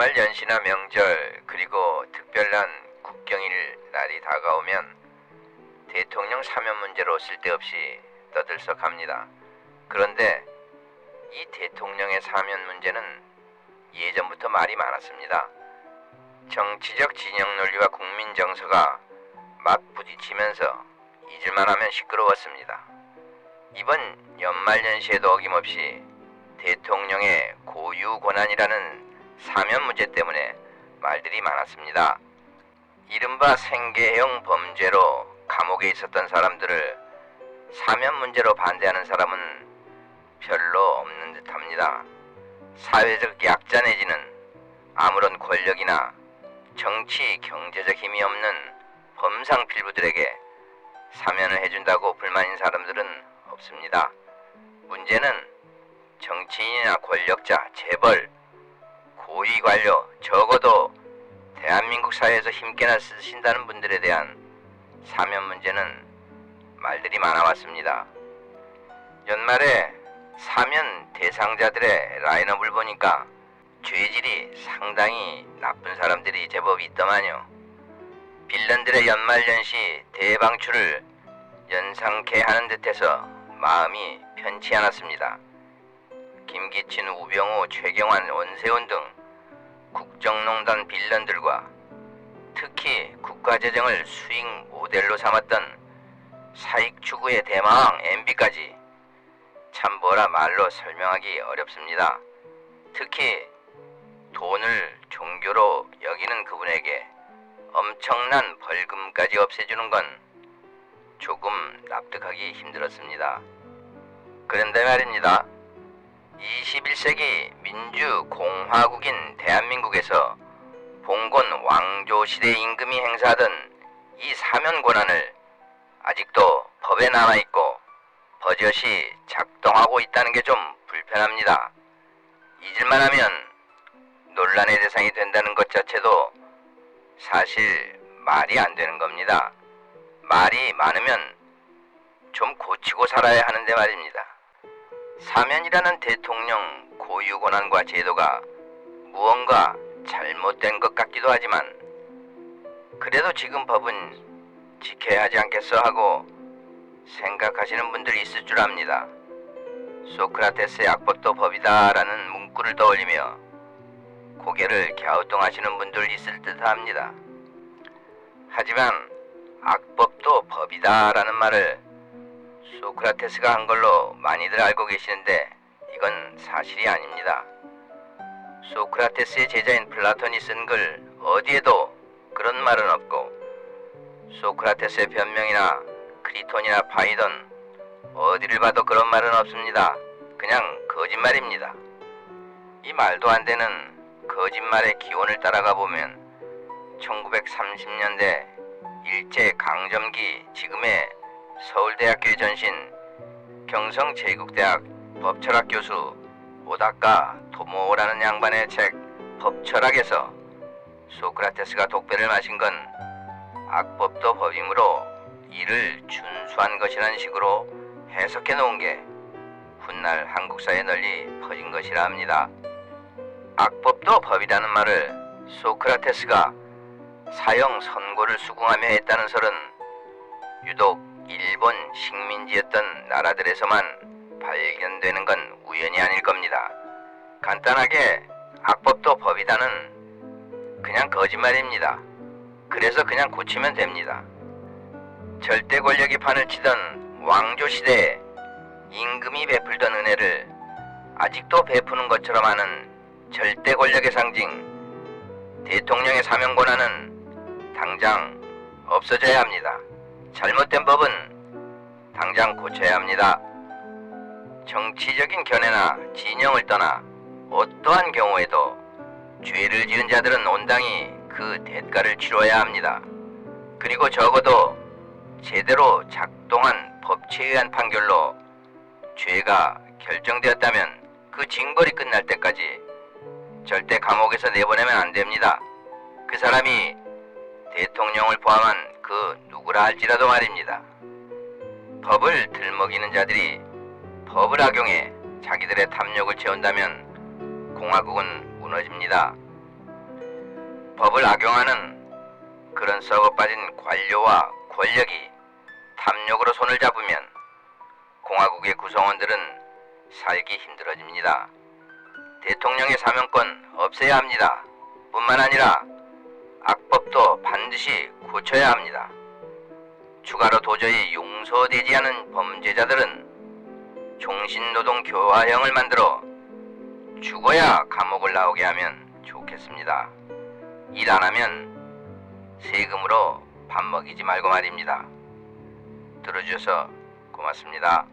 연말 연시나 명절 그리고 특별한 국경일 날이 다가오면 대통령 사면 문제로 쓸데없이 떠들썩합니다. 그런데 이 대통령의 사면 문제는 예전부터 말이 많았습니다. 정치적 진영 논리와 국민 정서가 막 부딪히면서 잊을만 하면 시끄러웠습니다. 이번 연말연시에도 어김없이 대통령의 고유 권한이라는 사면 문제 때문에 말들이 많았습니다. 이른바 생계형 범죄로 감옥에 있었던 사람들을 사면 문제로 반대하는 사람은 별로 없는 듯합니다. 사회적 약자 내지는 아무런 권력이나 정치, 경제적 힘이 없는 범상 필부들에게 사면을 해준다고 불만인 사람들은 없습니다. 문제는 정치인이나 권력자, 재벌, 고위 관료, 적어도 대한민국 사회에서 힘께나 쓰신다는 분들에 대한 사면 문제는 말들이 많아왔습니다. 연말에 사면 대상자들의 라인업을 보니까 죄질이 상당히 나쁜 사람들이 제법 있더만요. 빌런들의 연말연시 대방출을 연상케 하는 듯해서 마음이 편치 않았습니다. 김기친, 우병우, 최경환, 원세훈 등 국정농단 빌런들과 특히 국가재정을 수익 모델로 삼았던 사익 추구의 대망 MB까지 참 뭐라 말로 설명하기 어렵습니다. 특히 돈을 종교로 여기는 그분에게 엄청난 벌금까지 없애주는 건 조금 납득하기 힘들었습니다. 그런데 말입니다. 21세기 민주공화국인 대한민국에서 봉건 왕조 시대 임금이 행사하던 이 사면 권한을 아직도 법에 남아있고 버젓이 작동하고 있다는 게 좀 불편합니다. 잊을만 하면 논란의 대상이 된다는 것 자체도 사실 말이 안 되는 겁니다. 말이 많으면 좀 고치고 살아야 하는데 말입니다. 사면이라는 대통령 고유 권한과 제도가 무언가 잘못된 것 같기도 하지만 그래도 지금 법은 지켜야 하지 않겠어 하고 생각하시는 분들이 있을 줄 압니다. 소크라테스의 악법도 법이다라는 문구를 떠올리며 고개를 갸우뚱하시는 분들 있을 듯합니다. 하지만 악법도 법이다라는 말을 소크라테스가 한 걸로 많이들 알고 계시는데 이건 사실이 아닙니다. 소크라테스의 제자인 플라톤이 쓴 글 어디에도 그런 말은 없고 소크라테스의 변명이나 크리톤이나 파이던 어디를 봐도 그런 말은 없습니다. 그냥 거짓말입니다. 이 말도 안 되는 거짓말의 기원을 따라가 보면 1930년대 일제 강점기 지금의 서울대학교의 전신 경성제국대학 법철학 교수 오다카 도모라는 양반의 책 법철학에서 소크라테스가 독배를 마신 건 악법도 법이므로 이를 준수한 것이라는 식으로 해석해 놓은 게 훗날 한국사에 널리 퍼진 것이라 합니다. 악법도 법이라는 말을 소크라테스가 사형 선고를 수긍하며 했다는 설은 유독 일본 식민지였던 나라들에서만 발견되는 건 우연이 아닐 겁니다. 간단하게 악법도 법이다는 그냥 거짓말입니다. 그래서 그냥 고치면 됩니다. 절대 권력이 판을 치던 왕조 시대에 임금이 베풀던 은혜를 아직도 베푸는 것처럼 하는 절대 권력의 상징 대통령의 사명 권한은 당장 없어져야 합니다. 잘못된 법은 당장 고쳐야 합니다. 정치적인 견해나 진영을 떠나 어떠한 경우에도 죄를 지은 자들은 온당히 그 대가를 치러야 합니다. 그리고 적어도 제대로 작동한 법치에 의한 판결로 죄가 결정되었다면 그 징벌이 끝날 때까지 절대 감옥에서 내보내면 안 됩니다. 그 사람이 대통령을 포함한 그 누구라 할지라도 말입니다. 법을 들먹이는 자들이 법을 악용해 자기들의 탐욕을 채운다면 공화국은 무너집니다. 법을 악용하는 그런 썩어 빠진 관료와 권력이 탐욕으로 손을 잡으면 공화국의 구성원들은 살기 힘들어집니다. 대통령의 사명권 없애야 합니다. 뿐만 아니라 악법도 반드시 고쳐야 합니다. 추가로 도저히 용서되지 않은 범죄자들은 종신노동 교화형을 만들어 죽어야 감옥을 나오게 하면 좋겠습니다. 일 안 하면 세금으로 밥 먹이지 말고 말입니다. 들어주셔서 고맙습니다.